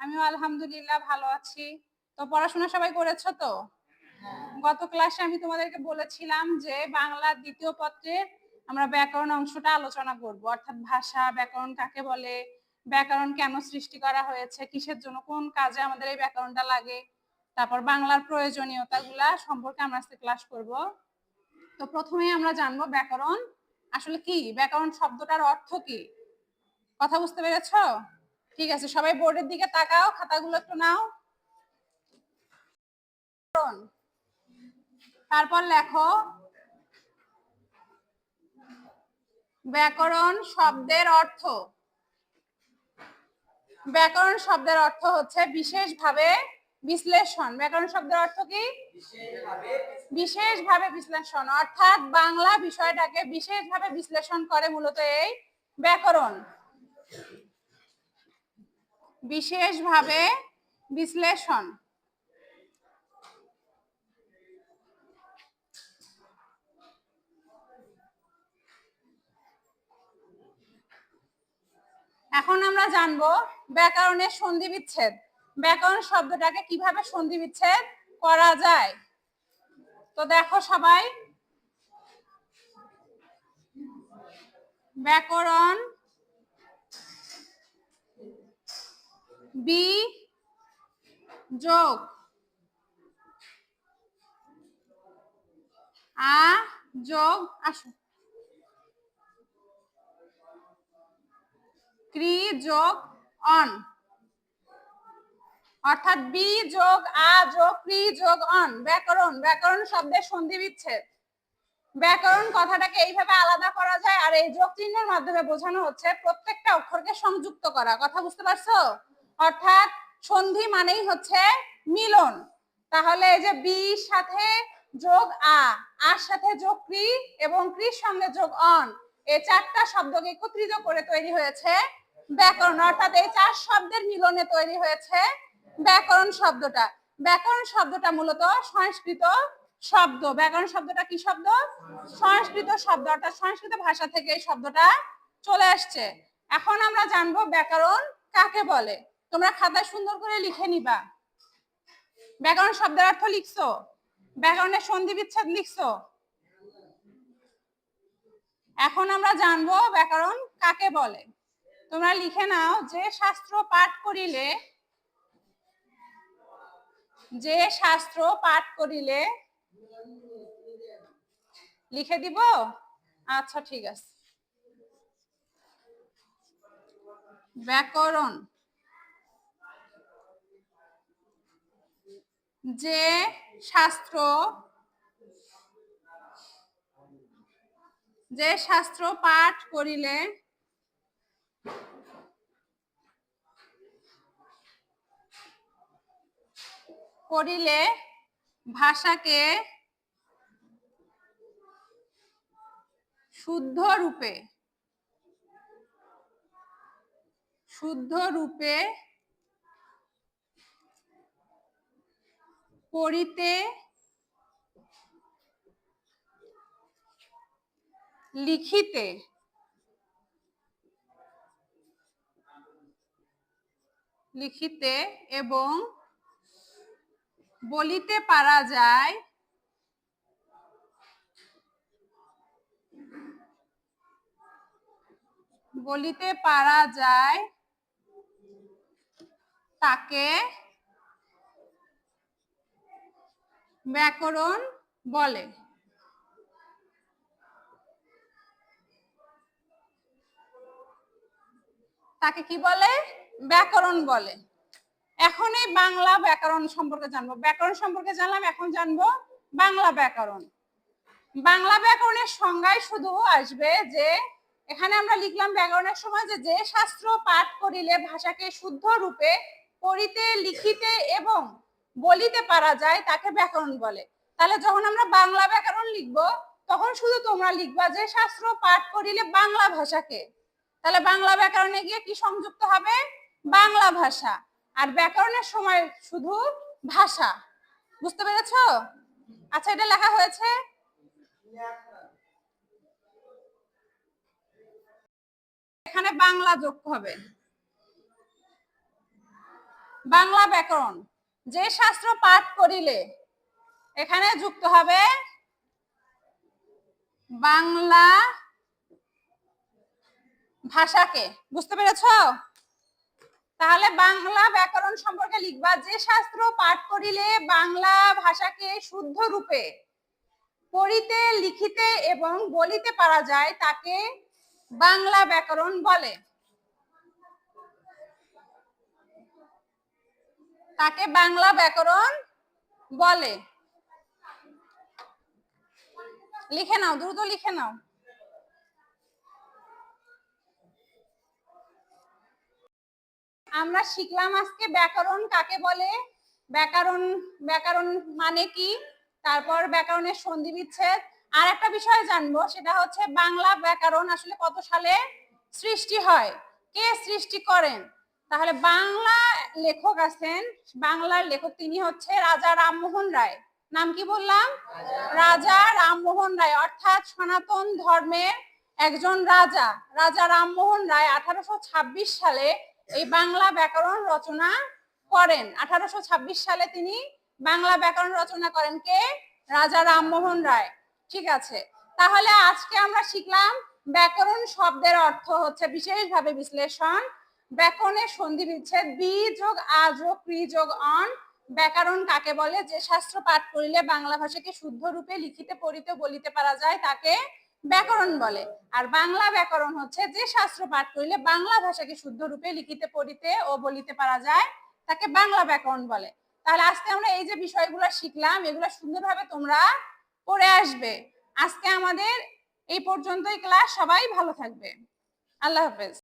আমিও আলহামদুলিল্লাহ ভালো আছি। তো পড়াশোনা সবাই করেছ তো? গত ক্লাসে আমি তোমাদেরকে বলেছিলাম যে বাংলার দ্বিতীয় পত্রের আমরা ব্যাকরণ অংশটা আলোচনা করব। অর্থাৎ ভাষা, ব্যাকরণ কাকে বলে, ব্যাকরণ কেন সৃষ্টি করা হয়েছে, কিসের জন্য কোন কাজে আমাদের এই ব্যাকরণটা লাগে, তারপর বাংলার প্রয়োজনীয়তাগুলা সম্পর্কে আমরা আজকে ক্লাস করব। তো প্রথমেই আমরা জানব ব্যাকরণ আসলে কি? ব্যাকরণ শব্দটার অর্থ কি? কথা বুঝতে পেরেছ? ঠিক আছে সবাই বোর্ডের দিকে তাকাও খাতাগুলো একটু নাও। তারপর লেখো ব্যাকরণ শব্দের অর্থ। ব্যাকরণ শব্দের অর্থ হচ্ছে বিশেষভাবে বিশ্লেষণ। ব্যাকরণ শব্দের অর্থ কি? বিশেষভাবে বিশ্লেষণ। অর্থাৎ বাংলা বিষয়টাকে বিশেষভাবে বিশ্লেষণ করে মূলত এই ব্যাকরণ। বিশেষভাবে বিশ্লেষণ। এখন আমরা জানব ব্যাকরণের সন্ধি বিচ্ছেদ ব্যাকরণ শব্দটাকে কীভাবে সন্ধি বিচ্ছেদ করা যায়? তো দেখো সবাই। ব্যাকরণ বি যোগ. আ, যোগ, আসো। ক্রি, যোগ, অন। অর্থাৎ বি যোগ, আ যোগ, ক্রি, যোগ, অন। ব্যাকরণ ব্যাকরণ শব্দের সন্ধি বিচ্ছেদ। ব্যাকরণ কথাটাকে এইভাবে আলাদা করা যায় আর এই যোগ চিহ্নের মাধ্যমে বোঝানো হচ্ছে প্রত্যেকটা অক্ষরকে সংযুক্ত করা। কথা বুঝতে পারছ? অর্থাৎ সন্ধি মানেই হচ্ছে মিলন। তাহলে এই যে বি সাথে যোগ আ, আর সাথে যোগ ক্রি এবং ক্রির সঙ্গে যোগ অন, এই চারটা শব্দকে একত্রিত করে তৈরি হয়েছে ব্যাকরণ। অর্থাৎ এই চার শব্দের মিলনে তৈরি হয়েছে ব্যাকরণ শব্দটা। ব্যাকরণ শব্দটা মূলত সংস্কৃত শব্দ। ব্যাকরণ শব্দটা কি শব্দ? সংস্কৃত শব্দ। অর্থাৎ সংস্কৃত ভাষা থেকে এই শব্দটা চলে আসছে। এখন আমরা জানব ব্যাকরণ কাকে বলে। তোমরা খাতায় সুন্দর করে লিখে নিবা। ব্যাকরণ শব্দের অর্থ লিখছো। ব্যাকরণের সন্ধি বিচ্ছেদ লিখছো। এখন আমরা জানব ব্যাকরণ কাকে বলে। তোমরা লিখে নাও যে শাস্ত্র পাঠ করিলে, যে শাস্ত্র পাঠ করিলে, লিখে দিব? আচ্ছা ঠিক আছে। ব্যাকরণ। যে শাস্ত্র যে শাস্ত্র পাঠ করিলে করিলে ভাষাকে শুদ্ধ রূপে শুদ্ধ রূপে পড়িতে লিখিতে লিখিতে এবং বলিতে পারা যায় বলিতে পারা যায় তাকে ব্যাকরণ বলে। তাকে কি বলে? ব্যাকরণ বলে। এখন এই বাংলা ব্যাকরণ সম্পর্কে জানব। ব্যাকরণ সম্পর্কে জানলাম, এখন জানব বাংলা ব্যাকরণ। বাংলা ব্যাকরণের সংজ্ঞায় শুধু আসবে যে, এখানে আমরা লিখলাম ব্যাকরণের সময় যে যে শাস্ত্র পাঠ করিলে ভাষাকে শুদ্ধ রূপে পড়িতে, লিখিতে এবং বলিতে পারা যায়, তাকে ব্যাকরণ বলে। তাহলে যখন আমরা বাংলা ব্যাকরণ লিখব, তখন শুধু তোমরা লিখবা যে শাস্ত্র পাঠ করিলে বাংলা ভাষাকে। তাহলে বাংলা ব্যাকরণে গিয়ে কি সংযুক্ত হবে? বাংলা ভাষা। আর ব্যাকরণের সময় শুধু ভাষা। বুঝতে পেরেছ? আচ্ছা এটা লেখা হয়েছে? এখানে বাংলা যোগ হবে। বাংলা ব্যাকরণ। যে শাস্ত্র পাঠ করিলে, এখানে যুক্ত হবে বাংলা ভাষাকে। বুঝতে পেরেছ? তাহলে বাংলা ব্যাকরণ সম্পর্কে লিখবা, যে শাস্ত্র পাঠ করিলে বাংলা ভাষাকে শুদ্ধ রূপে পড়িতে, লিখিতে এবং বলিতে পারা যায়, তাকে বাংলা ব্যাকরণ বলে। তাকে বাংলা ব্যাকরণ বলে। লিখে নাও, দ্রুত লিখে নাও। আমরা শিখলাম আজকে ব্যাকরণ কাকে বলে? ব্যাকরণ ব্যাকরণ মানে কি? তারপর ব্যাকরণের সন্ধি বিচ্ছেদ। আর একটা বিষয় জানব, সেটা হচ্ছে বাংলা ব্যাকরণ আসলে কত সালে সৃষ্টি হয়? কে সৃষ্টি করেন? তাহলে বাংলা লেখক আছেন, বাংলার লেখক তিনি হচ্ছে রাজা রামমোহন রায়। নাম কি বললাম? রাজা রামমোহন রায়, অর্থাৎ সনাতন ধর্মের একজন রাজা। রাজা রামমোহন রায় আঠারোশো ছাব্বিশ সালে এই বাংলা ব্যাকরণ রচনা করেন। আঠারোশো ছাব্বিশ সালে তিনি বাংলা ব্যাকরণ রচনা করেন কে? রাজা রামমোহন রায়। ঠিক আছে, তাহলে আজকে আমরা শিখলাম ব্যাকরণ শব্দের অর্থ হচ্ছে বিশেষভাবে বিশ্লেষণ ব্যাকরণের সন্ধি বিচ্ছেদ বি যোগ আ যোগ ক্রি যোগ অন। ব্যাকরণ কাকে বলে? যে শাস্ত্র পাঠ করিলে বাংলা ভাষাকে শুদ্ধ রূপে লিখিতে, পড়িতে, বলিতে পারা যায়, তাকে ব্যাকরণ বলে। আর বাংলা ব্যাকরণ হচ্ছে যে শাস্ত্র পাঠ করিলে বাংলা ভাষাকে শুদ্ধ রূপে লিখিতে, পড়িতে ও বলিতে পারা যায়, তাকে বাংলা ব্যাকরণ বলে। তাহলে আজকে আমরা এই যে বিষয়গুলো শিখলাম, এগুলো সুন্দরভাবে তোমরা পড়ে আসবে। আজকে আমাদের এই পর্যন্তই ক্লাস, সবাই ভালো থাকবে। আল্লাহ হাফেজ।